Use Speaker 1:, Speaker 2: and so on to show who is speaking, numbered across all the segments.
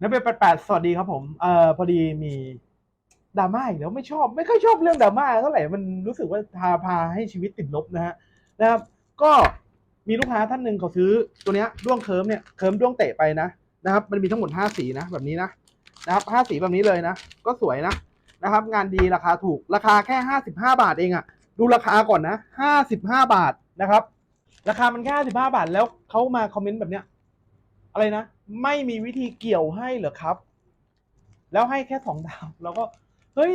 Speaker 1: นักเป็นแปดแปดสวัสดีครับผม เอ่อพอดีมีดราม่าอีกแล้วไม่ชอบ ไม่ค่อยชอบเรื่องดราม่าเท่าไหร่มันรู้สึกว่าพาพาให้ชีวิตติดลบนะฮะนะครับ ก็มีลูกค้าท่านหนึ่งเขาซื้อตัวเนี้ยด้วงเคิร์มเนี่ยเคิร์มด้วงเตะไปนะนะครับ มันมีทั้งหมดห้าสีนะแบบนี้นะนะครับห้าสีแบบนี้เลยนะ ก็สวยนะนะครับ งานดีราคาถูกราคาแค่ห้าสิบห้าบาทเองอะดูราคาก่อนนะห้าสิบห้าบาทนะครับ ราคามันแค่ห้าสิบห้าบาทแล้วเขามาคอมเมนต์แบบเนี้ยอะไรนะ ไม่มีวิธีเกี่ยวให้เหรอครับ แล้วให้แค่สองดาวเราก็ เฮ้ย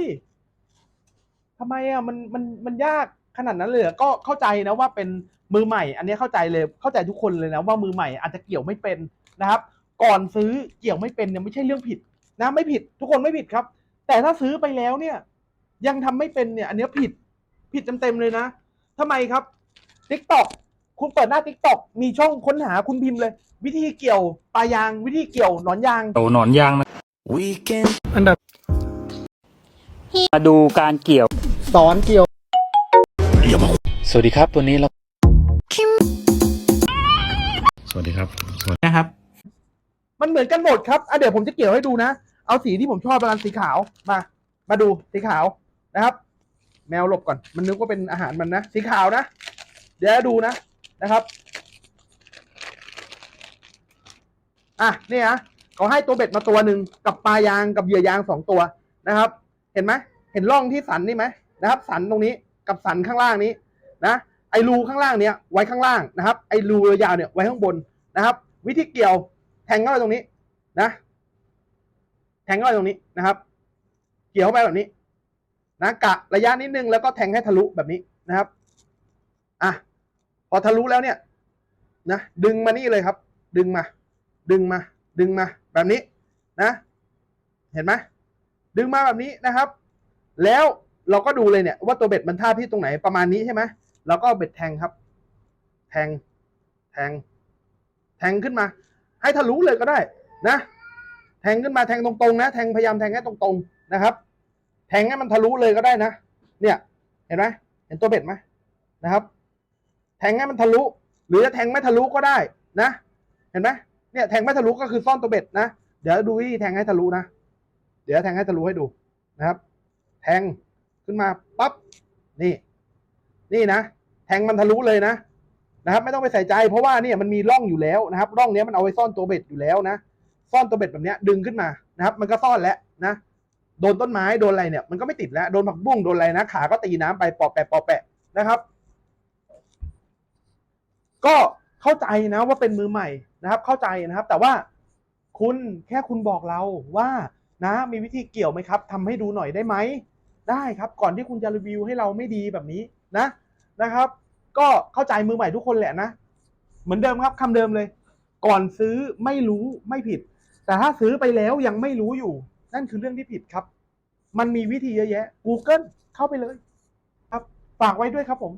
Speaker 1: ทำไมอะมันมันมันยากขนาดนั้นเลยก็เข้าใจนะว่าเป็นมือใหม่ อันนี้เข้าใจเลยเข้าใจทุกคนเลยนะว่ามือใหม่อาจจะเกี่ยวไม่เป็นนะครับ ก่อนซื้อเกี่ยวไม่เป็นเนี่ยไม่ใช่เรื่องผิดนะไม่ผิดทุกคนไม่ผิดครับ แต่ถ้าซื้อไปแล้วเนี่ย ยังทำไม่เป็นเนี่ย อันนี้ผิดผิดเต็มๆเลยนะทำไมครับ t ิ k t o k คุณเปิดหน้า t ิ k t o k มีช่องค้นหาคุณพิมพ์เลย วิธีเกี่ยวปลายางวิธีเกี่ยวหนอนยาง
Speaker 2: โตหนอนยางนะ
Speaker 3: Weekend
Speaker 1: อันดับ
Speaker 2: มาดูการเกี่ยว
Speaker 1: สอนเกี่ยว
Speaker 2: สวัสดีครับวันนี้เรา
Speaker 3: สวัสดีครับ
Speaker 1: นะครับ มันเหมือนกันหมดครับอะเดี๋ยวผมจะเกี่ยวให้ดูนะ เอาสีที่ผมชอบประกันสีขาว มา มาดูสีขาวนะครับ แมวหลบก่อน มันนึกว่าเป็นอาหารมันนะ สีขาวนะ เดี๋ยวดูนะ นะครับอะนี่นะเขาให้ตัวเบ็ดมาตัวหนึ่งกับปลายางกับเหยื่อยางสองตัวนะครับ เห็นไหมเห็นร่องที่สันนี่ไหมนะครับ สันตรงนี้กับสันข้างล่างนี้นะไอรูข้างล่างเนี้ยไว้ข้างล่างนะครับ ไอรูยาวเนี่ยไว้ข้างบนนะครับ วิธีเกี่ยวแทงเข้าไปตรงนี้นะ แทงเข้าไปตรงนี้นะครับ เกี่ยวเข้าไปแบบนี้นะกะระยะนิดนึงแล้วก็แทงให้ทะลุแบบนี้นะครับอะ อทะลุแล้วเนี่ยนะดึงมานี่เลยครับ ดึงมา ดึงมา ดึงมา แบบนี้นะ เห็นไหมดึงมาแบบนี้นะครับ แล้วเราก็ดูเลยเนี่ยว่าตัวเบ็ดมันท่าที่ตรงไหนประมาณนี้ใช่ไหมเราก็เอาเบ็ดแทงครับ แทง แทง แทงขึ้นมา ให้ทะลุเลยก็ได้นะ แทงขึ้นมาแทงตรงๆนะ แทงพยายามแทงให้ตรงๆนะครับ แทงให้มันทะลุเลยก็ได้นะ เนี่ย เห็นไหมเห็นตัวเบ็ดไหมนะครับ ทงให้มันทะลุ หรือจะแทงไม่ทะลุก็ได้นะ เห็นไหมเนี่ยแทงไม่ทะลุก็คือซ่อนตัวเบ็ดนะ เดี๋ยวดูวิธีแทงให้ทะลุนะ เดี๋ยวแทงให้ทะลุให้ดูนะครับ แทงขึ้นมาปั๊บนี่ นี่นะ แทงมันทะลุเลยนะนะครับ ไม่ต้องไปใส่ใจ เพราะว่าเนี่ยมันมีร่องอยู่แล้วนะครับ ร่องนี้มันเอาไว้ซ่อนตัวเบ็ดอยู่แล้วนะ ซ่อนตัวเบ็ดแบบนี้ดึงขึ้นมานะครับ มันก็ซ่อนแล้วนะโดนต้นไม้โดนอะไรเนี่ยมันก็ไม่ติดแล้วโดนผักบุ้งโดนอะไรนะขาก็ตีน้ำไปปอแปะปอแปะนะครับ ก็เข้าใจนะว่าเป็นมือใหม่นะครับ เข้าใจนะครับ แต่ว่าคุณแค่คุณบอกเราว่านะมีวิธีเกี่ยวไหมครับทำให้ดูหน่อยได้ไหมได้ครับ ก่อนที่คุณจะรีวิวให้เราไม่ดีแบบนี้นะนะครับ ก็เข้าใจมือใหม่ทุกคนแหละนะ เหมือนเดิมครับคำเดิมเลย ก่อนซื้อไม่รู้ไม่ผิด แต่ถ้าซื้อไปแล้วยังไม่รู้อยู่ นั่นคือเรื่องที่ผิดครับ มันมีวิธีเยอะแยะ Google เข้าไปเลย ครับฝากไว้ด้วยครับผม